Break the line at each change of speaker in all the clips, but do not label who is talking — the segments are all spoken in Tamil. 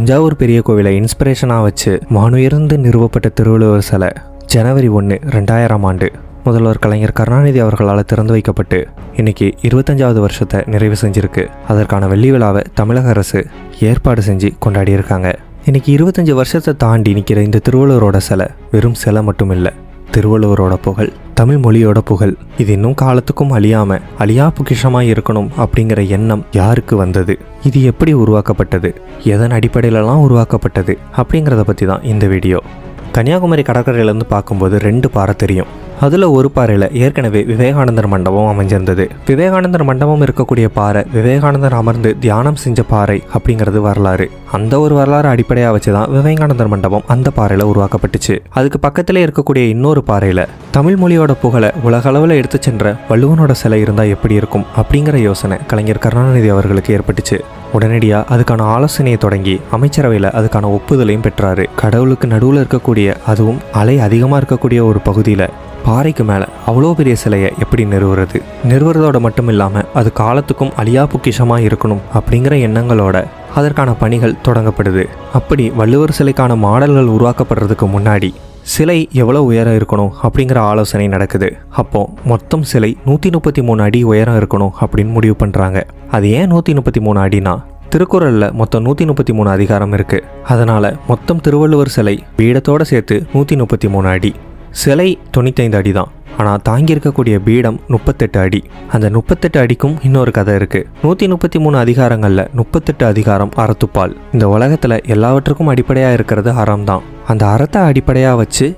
தஞ்சாவூர் பெரிய கோவிலை இன்ஸ்பிரேஷனாக வச்சு மானுயர்ந்து நிறுவப்பட்ட திருவள்ளுவர் சிலை ஜனவரி ஒன்று ரெண்டாயிரம் ஆண்டு. முதல்வர் கலைஞர் கருணாநிதி அவர்களால் திறந்து வைக்கப்பட்டு இன்னைக்கு இருபத்தஞ்சாவது வருஷத்தை நிறைவு செஞ்சிருக்கு. அதற்கான வெள்ளி விழாவை தமிழக அரசு ஏற்பாடு செஞ்சு கொண்டாடி இருக்காங்க இன்னைக்கு இருபத்தஞ்சு வருஷத்தை தாண்டி நிற்கிற இந்த திருவள்ளுவரோட சிலை வெறும் சிலை மட்டும் இல்லை திருவள்ளுவரோட புகழ். தமிழ் மொழியோட புகழ். இது இன்னும் காலத்துக்கும் அழியாம அழியா பொக்கிஷமாக இருக்கணும் அப்படிங்கிற எண்ணம் யாருக்கு வந்தது? இது எப்படி உருவாக்கப்பட்டது? எதன் அடிப்படையிலலாம் உருவாக்கப்பட்டது? அப்படிங்கிறத பற்றி தான் இந்த வீடியோ. கன்னியாகுமரி கடற்கரையிலேருந்து பார்க்கும்போது ரெண்டு பாறை தெரியும். அதில் ஒரு பாறையில் ஏற்கனவே விவேகானந்தர் மண்டபம் அமைஞ்சிருந்தது. விவேகானந்தர் மண்டபம் இருக்கக்கூடிய பாறை விவேகானந்தர் அமர்ந்து தியானம் செஞ்ச பாறை அப்படிங்கிறது வரலாறு. அந்த ஒரு வரலாறு அடிப்படையாக வச்சு தான் விவேகானந்தர் மண்டபம் அந்த பாறையில் உருவாக்கப்பட்டுச்சு. அதுக்கு பக்கத்தில் இருக்கக்கூடிய இன்னொரு பாறையில் தமிழ் மொழியோட புகழை உலகளவில் எடுத்து சென்ற வள்ளுவனோட சிலை இருந்தால் எப்படி இருக்கும் அப்படிங்கிற யோசனை கலைஞர் கருணாநிதி அவர்களுக்கு ஏற்பட்டுச்சு. உடனடியாக அதுக்கான ஆலோசனையை தொடங்கி அமைச்சரவையில் அதுக்கான ஒப்புதலையும் பெற்றாரு. கடவுளுக்கு நடுவில் இருக்கக்கூடிய அதுவும் அலை அதிகமாக இருக்கக்கூடிய ஒரு பகுதியில் பாறைக்கு மேலே அவ்வளோ பெரிய சிலையை எப்படி நிறுவுறது? நிறுவுறதோட மட்டும் இல்லாமல் அது காலத்துக்கும் அழியா பொக்கிஷமாக இருக்கணும் அப்படிங்கிற எண்ணங்களோட அதற்கான பணிகள் தொடங்கப்படுது. அப்படி வள்ளுவர் சிலைக்கான மாடல்கள் உருவாக்கப்படுறதுக்கு முன்னாடி சிலை எவ்வளோ உயரம் இருக்கணும் அப்படிங்கிற ஆலோசனை நடக்குது. அப்போ மொத்தம் சிலை நூற்றி முப்பத்தி மூணு அடி உயரம் இருக்கணும் அப்படின்னு முடிவு பண்ணுறாங்க அது ஏன் நூற்றி முப்பத்தி மூணு அடினா திருக்குறளில் மொத்தம் நூற்றி முப்பத்தி மூணு அதிகாரம் இருக்குது அதனால் மொத்தம் திருவள்ளுவர் சிலை பீடத்தோடு சேர்த்து நூற்றி முப்பத்தி மூணு அடி. சிலை தொண்ணூத்தைந்து அடி தான். ஆனால் தாங்கியிருக்கக்கூடிய பீடம் முப்பத்தெட்டு அடி. அந்த முப்பத்தெட்டு அடிக்கும் இன்னொரு கதை இருக்குது நூற்றி முப்பத்தி மூணு அதிகாரங்களில் முப்பத்தெட்டு அதிகாரம் அறத்துப்பால். இந்த உலகத்தில் எல்லாவற்றுக்கும் அடிப்படையாக இருக்கிறது அறம் தான். அந்த அறத்தை அடிப்படையாக வச்சு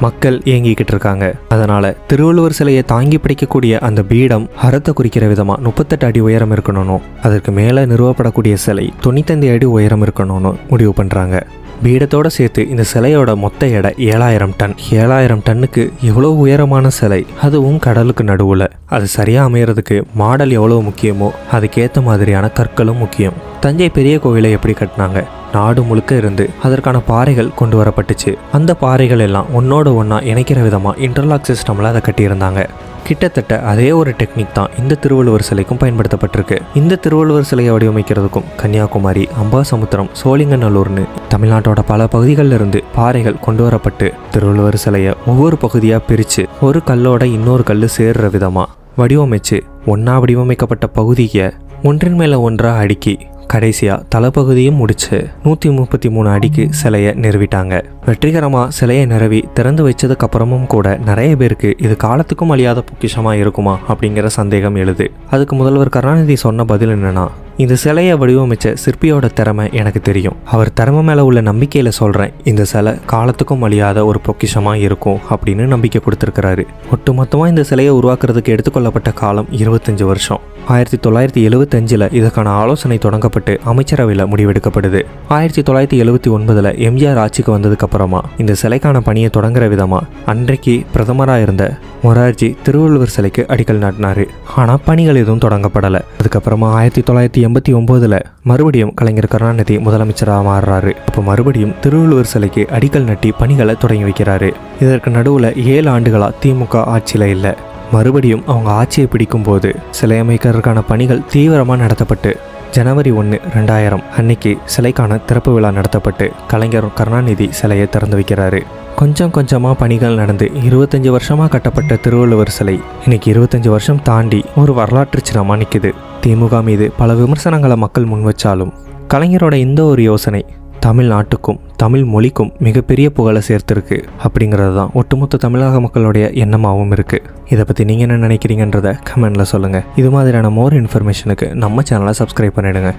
மக்கள் இயங்கிக்கிட்டு இருக்காங்க. அதனால திருவள்ளுவர் சிலையை தாங்கி பிடிக்கக்கூடிய அந்த பீடம் அறத்தை குறிக்கிற விதமா முப்பத்தெட்டு அடி உயரம் இருக்கணும் அதற்கு மேலே நிறுவப்படக்கூடிய சிலை தொண்ணூத்தஞ்சு அடி உயரம் இருக்கணும்னு முடிவு பண்றாங்க. பீடத்தோட சேர்த்து இந்த சிலையோட மொத்த எடை ஏழாயிரம் டன். ஏழாயிரம் டன்னுக்கு எவ்வளோ உயரமான சிலை? அதுவும் கடலுக்கு நடுவில். அது சரியாக அமையறதுக்கு மாடல் எவ்வளோ முக்கியமோ அதுக்கேற்ற மாதிரியான கற்களும் முக்கியம். தஞ்சை பெரிய கோவிலை எப்படி கட்டினாங்க? நாடு முழுக்க இருந்து அதற்கான பாறைகள் கொண்டு வரப்பட்டுச்சு. அந்த பாறைகள் எல்லாம் ஒன்னோட ஒன்றா இணைக்கிற விதமாக இன்டர்லாக் சிஸ்டமில் அதை கட்டியிருந்தாங்க. கிட்டத்தட்ட அதே ஒரு டெக்னிக் தான் இந்த திருவள்ளுவர் சிலைக்கும் பயன்படுத்தப்பட்டிருக்கு. இந்த திருவள்ளுவர் சிலையை வடிவமைக்கிறதுக்கும் கன்னியாகுமரி அம்பாசமுத்திரம் சோழிங்கநல்லூர்னு தமிழ்நாட்டோட பல பகுதிகளில் இருந்து பாறைகள் கொண்டு வரப்பட்டு திருவள்ளுவர் சிலையை ஒவ்வொரு பகுதியாக பிரித்து ஒரு கல்லோட இன்னொரு கல் சேர்ற விதமாக வடிவமைச்சு ஒன்றா வடிவமைக்கப்பட்ட பகுதியை ஒன்றின் மேலே ஒன்றாக அடுக்கி கடைசியாக தலைப்பகுதியும் முடிச்சு நூற்றி முப்பத்தி மூணு அடிக்கு சிலையை நிறுவிட்டாங்க. வெற்றிகரமாக சிலையை நிறுவி திறந்து வச்சதுக்கு அப்புறமும் கூட நிறைய பேருக்கு இது காலத்துக்கும் அழியாத பொக்கிஷமாக இருக்குமா அப்படிங்கிற சந்தேகம் எழுது. அதுக்கு முதல்வர் கருணாநிதி சொன்ன பதில் என்னன்னா இந்த சிலையை வடிவமைச்ச சிற்பியோட திறமை எனக்கு தெரியும். அவர் திறமை மேலே உள்ள நம்பிக்கையில் சொல்கிறேன் இந்த சிலை காலத்துக்கும் அழியாத ஒரு பொக்கிஷமாக இருக்கும் அப்படின்னு நம்பிக்கை கொடுத்துருக்கிறாரு. ஒட்டுமொத்தமாக இந்த சிலையை உருவாக்குறதுக்கு எடுத்துக்கொள்ளப்பட்ட காலம் இருபத்தஞ்சு வருஷம். ஆயிரத்தி தொள்ளாயிரத்தி எழுபத்தஞ்சில் இதற்கான ஆலோசனை தொடங்கப்பட்டு அமைச்சரவையில் முடிவெடுக்கப்படுது. ஆயிரத்தி தொள்ளாயிரத்தி எழுபத்தி ஒன்பதில் எம்ஜிஆர் ஆட்சிக்கு வந்ததுக்கு அப்புறமா இந்த சிலைக்கான பணியை தொடங்குற விதமாக அன்றைக்கு பிரதமராக இருந்த மொரார்ஜி திருவள்ளுவர் சிலைக்கு அடிக்கல் நாட்டினார். ஆனால் பணிகள் எதுவும் தொடங்கப்படலை. அதுக்கப்புறமா ஆயிரத்தி தொள்ளாயிரத்தி எண்பத்தி ஒம்போதில் மறுபடியும் கலைஞர் கருணாநிதி முதலமைச்சராக மாறுறாரு. அப்போ மறுபடியும் திருவள்ளுவர் சிலைக்கு அடிக்கல் நட்டி பணிகளை தொடங்கி வைக்கிறாரு. இதற்கு நடுவில் ஏழு ஆண்டுகளாக திமுக ஆட்சியில் இல்லை. மறுபடியும் அவங்க ஆட்சியை பிடிக்கும்போது சிலை அமைக்கிறதுக்கான பணிகள் தீவிரமாக நடத்தப்பட்டு ஜனவரி ஒன்று ரெண்டாயிரம் அன்னைக்கு சிலைக்கான திறப்பு விழா நடத்தப்பட்டு கலைஞர் கருணாநிதி சிலையை திறந்து வைக்கிறாரு. கொஞ்சம் கொஞ்சமாக பணிகள் நடந்து இருபத்தஞ்சி வருஷமாக கட்டப்பட்ட திருவள்ளுவர் சிலை இன்னைக்கு இருபத்தஞ்சி வருஷம் தாண்டி ஒரு வரலாற்று சின்னமாக நிற்குது திமுக மீது பல விமர்சனங்களை மக்கள் முன் வச்சாலும் கலைஞரோட இந்த ஒரு யோசனை தமிழ்நாட்டுக்கும் தமிழ் மொழிக்கும் மிகப்பெரிய புகழை சேர்த்துருக்கு. அப்படிங்கிறது தான் ஒட்டுமொத்த தமிழக மக்களுடைய எண்ணமாகவும் இருக்குது இதை பற்றி நீங்கள் என்ன நினைக்கிறீங்கன்றத கமெண்டில் சொல்லுங்கள் இது மாதிரியான மோர் இன்ஃபர்மேஷனுக்கு நம்ம சேனலை சப்ஸ்கிரைப் பண்ணிவிடுங்க